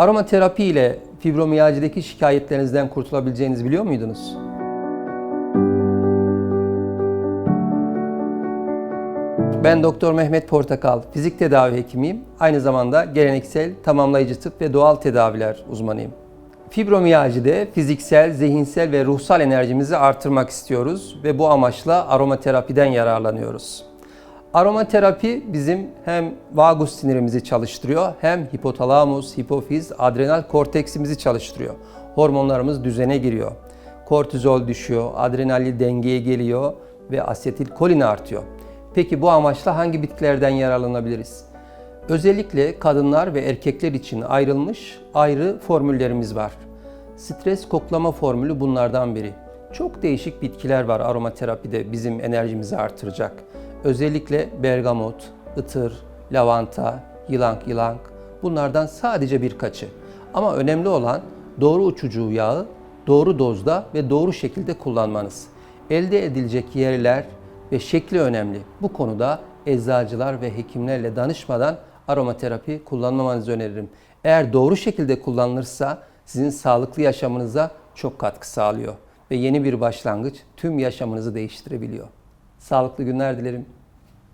Aromaterapi ile fibromiyajideki şikayetlerinizden kurtulabileceğinizi biliyor muydunuz? Ben Doktor Mehmet Portakal, fizik tedavi hekimiyim. Aynı zamanda geleneksel, tamamlayıcı tıp ve doğal tedaviler uzmanıyım. Fibromiyajide fiziksel, zihinsel ve ruhsal enerjimizi artırmak istiyoruz ve bu amaçla aromaterapiden yararlanıyoruz. Aromaterapi bizim hem vagus sinirimizi çalıştırıyor hem hipotalamus, hipofiz, adrenal korteksimizi çalıştırıyor. Hormonlarımız düzene giriyor. Kortizol düşüyor, adrenali dengeye geliyor ve asetilkolin artıyor. Peki bu amaçla hangi bitkilerden yararlanabiliriz? Özellikle kadınlar ve erkekler için ayrılmış ayrı formüllerimiz var. Stres koklama formülü bunlardan biri. Çok değişik bitkiler var aromaterapide bizim enerjimizi artıracak. Özellikle bergamot, ıtır, lavanta, yılank yılank bunlardan sadece birkaçı. Ama önemli olan doğru uçucu yağı doğru dozda ve doğru şekilde kullanmanız. Elde edilecek yerler ve şekli önemli. Bu konuda eczacılar ve hekimlerle danışmadan aromaterapi kullanmamanızı öneririm. Eğer doğru şekilde kullanılırsa sizin sağlıklı yaşamınıza çok katkı sağlıyor ve yeni bir başlangıç tüm yaşamınızı değiştirebiliyor. Sağlıklı günler dilerim.